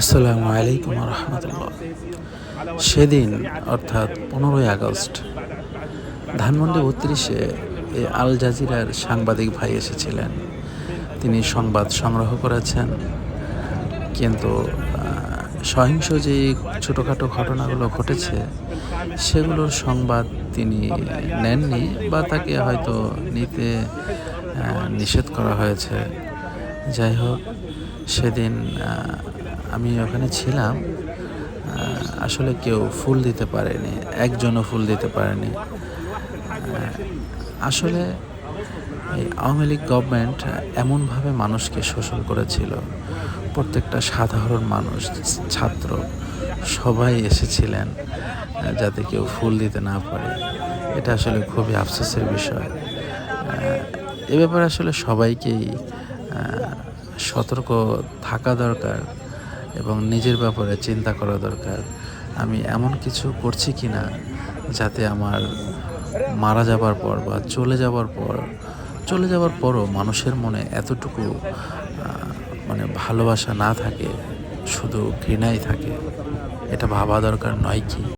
আসসালামু আলাইকুম রহমতুল্লাহ। সেদিন, অর্থাৎ পনেরোই আগস্ট, ধানমন্ডি বত্রিশে এই আল জাজিরার সাংবাদিক ভাই এসেছিলেন। তিনি সংবাদ সংগ্রহ করেছেন। কিন্তু সহিংস যে ছোটোখাটো ঘটনাগুলো ঘটেছে, সেগুলোর সংবাদ তিনি নেননি বা তাকে হয়তো নিতে নিষেধ করা হয়েছে। যাই হোক, সেদিন আমি ওখানে ছিলাম আসলে কেউ ফুল দিতে পারেনি, একজনও ফুল দিতে পারেনি। আসলে এই আওয়ামী লীগ গভর্নমেন্ট এমনভাবে মানুষকে শোষণ করেছিল, প্রত্যেকটা সাধারণ মানুষ, ছাত্র, সবাই এসেছিলেন যাতে কেউ ফুল দিতে না পারে। এটা আসলে খুবই আফসোসের বিষয়। এ ব্যাপারে আসলে সবাইকেই সতর্ক থাকা দরকার। এবং নিজের ব্যাপারে চিন্তা করা দরকার। আমি এমন কিছু করছি কি না যাতে আমার মারা যাবার পর বা চলে যাবার পর, চলে যাবার পরও মানুষের মনে এতটুকু মানে ভালোবাসা না থাকে, শুধু ঘৃণাই থাকে, এটা ভাবা দরকার নয় কি?